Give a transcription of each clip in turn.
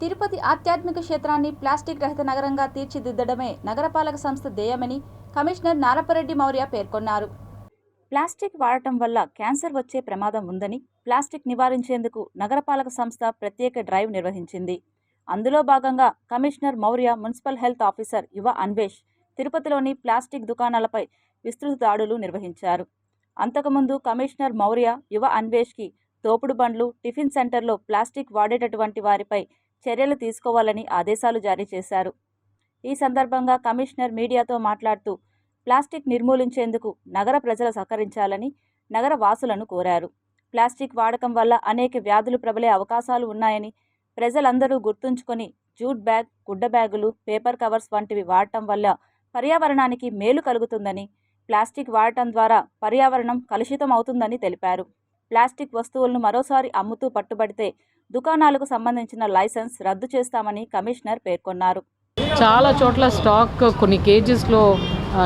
తిరుపతి ఆధ్యాత్మిక క్షేత్రాన్ని ప్లాస్టిక్ రహిత నగరంగా తీర్చిదిద్దడమే నగరపాలక సంస్థ ధ్యేయమని కమిషనర్ నారపరెడ్డి మౌర్య పేర్కొన్నారు. ప్లాస్టిక్ వాడటం వల్ల క్యాన్సర్ వచ్చే ప్రమాదం ఉందని ప్లాస్టిక్ నివారించేందుకు నగరపాలక సంస్థ ప్రత్యేక డ్రైవ్ నిర్వహించింది. అందులో భాగంగా commissioner Mourya municipal health officer Yuva Anvesh తిరుపతిలోని ప్లాస్టిక్ దుకాణాలపై విస్తృత దాడులు నిర్వహించారు. అంతకుముందు కమిషనర్ మౌర్య యువ అన్వేష్కి తోపుడు బండ్లు టిఫిన్ సెంటర్లో ప్లాస్టిక్ వాడేటటువంటి వారిపై చర్యలు తీసుకోవాలని ఆదేశాలు జారీ చేశారు. ఈ సందర్భంగా కమిషనర్ మీడియాతో మాట్లాడుతూ ప్లాస్టిక్ నిర్మూలించేందుకు నగర ప్రజలు సహకరించాలని నగర వాసులను కోరారు. ప్లాస్టిక్ వాడకం వల్ల అనేక వ్యాధులు ప్రబలే అవకాశాలు ఉన్నాయని ప్రజలందరూ గుర్తుంచుకొని జూట్ బ్యాగ్ గుడ్డ బ్యాగులు పేపర్ కవర్స్ వంటివి వాడటం వల్ల పర్యావరణానికి మేలు కలుగుతుందని ప్లాస్టిక్ వాడటం ద్వారా పర్యావరణం కలుషితం అవుతుందని తెలిపారు. ప్లాస్టిక్ వస్తువులను మరోసారి అమ్ముతూ పట్టుబడితే దుకాణాలకు సంబంధించిన లైసెన్స్ రద్దు చేస్తామని కమిషనర్ పేర్కొన్నారు. చాలా చోట్ల స్టాక్ కొన్ని కేజీస్లో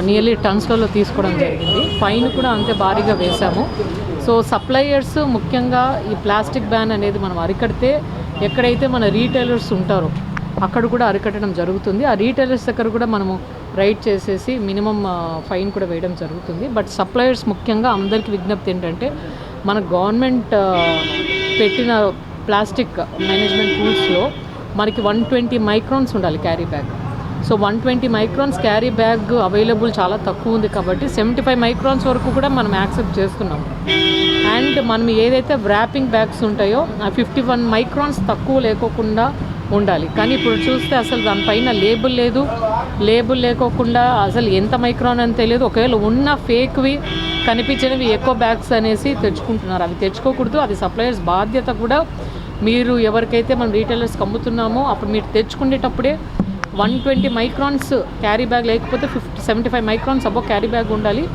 నియర్లీ టన్స్లలో తీసుకోవడం జరిగింది. ఫైన్ కూడా అంతే భారీగా వేశాము. సో సప్లయర్స్ ముఖ్యంగా ఈ ప్లాస్టిక్ బ్యాన్ అనేది మనం అరికడితే ఎక్కడైతే మన రీటైలర్స్ ఉంటారో అక్కడ కూడా అరికట్టడం జరుగుతుంది. ఆ రీటైలర్స్ దగ్గర కూడా మనము రైడ్ చేసేసి మినిమం ఫైన్ కూడా వేయడం జరుగుతుంది. బట్ సప్లయర్స్ ముఖ్యంగా అందరికీ విజ్ఞప్తి ఏంటంటే మన గవర్నమెంట్ పెట్టిన ప్లాస్టిక్ మేనేజ్మెంట్ రూల్స్లో మనకి వన్ ట్వంటీ మైక్రాన్స్ ఉండాలి carry bag. So one twenty microns carry bag available చాలా తక్కువ ఉంది కాబట్టి సెవెంటీ ఫైవ్ మైక్రాన్స్ వరకు కూడా మనం యాక్సెప్ట్ చేస్తున్నాం. అండ్ మనం ఏదైతే వ్రాపింగ్ బ్యాగ్స్ ఉంటాయో ఆ ఫిఫ్టీ వన్ మైక్రాన్స్ తక్కువ లేకోకుండా ఉండాలి. కానీ ఇప్పుడు చూస్తే అసలు దానిపైన లేబుల్ లేదు. లేబుల్ లేకోకుండా అసలు ఎంత మైక్రాన్ అని తెలియదు. ఒకవేళ ఉన్న ఫేక్వి కనిపించినవి ఎక్కువ బ్యాగ్స్ అనేసి తెచ్చుకుంటున్నారు. అవి తెచ్చుకోకూడదు. అది సప్లయర్స్ బాధ్యత కూడా. మీరు ఎవరికైతే మనం రీటైలర్స్కి అమ్ముతున్నామో అప్పుడు మీరు తెచ్చుకునేటప్పుడే one twenty microns carry bag లేకపోతే fifty seventy five microns above carry bag ఉండాలి.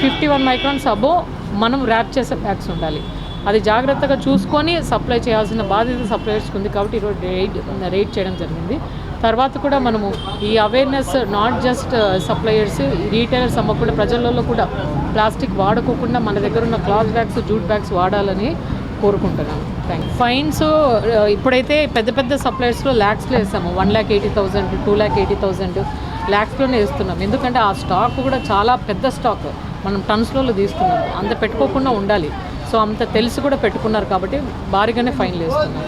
ఫిఫ్టీ వన్ మైక్రాన్స్ అబో మనం ర్యాప్ చేసే బ్యాగ్స్ ఉండాలి. అది జాగ్రత్తగా చూసుకొని సప్లై చేయాల్సిన బాధ్యత సప్లయర్స్కి ఉంది కాబట్టి ఈరోజు రైడ్ రైడ్ చేయడం జరిగింది. తర్వాత కూడా మనము ఈ awareness not just suppliers retailers అమ్మకుండా ప్రజలలో కూడా ప్లాస్టిక్ వాడుకోకుండా మన దగ్గర ఉన్న క్లాత్ బ్యాగ్స్ జూట్ బ్యాగ్స్ వాడాలని కోరుకుంటున్నాను థ్యాంక్ ఫైన్స్ uh, ఇప్పుడైతే పెద్ద పెద్ద సప్లయర్స్లో ల్యాక్స్లో వేసాము. One lakh eighty thousand two lakh eighty thousand ల్యాక్స్లోనే వేస్తున్నాం. ఎందుకంటే ఆ స్టాక్ కూడా చాలా పెద్ద స్టాక్ మనం టన్స్లలో తీస్తున్నాము అంత పెట్టుకోకుండా ఉండాలి. సో అంత తెలిసి కూడా పెట్టుకున్నారు కాబట్టి భారీగానే ఫైన్లు వేస్తున్నాం.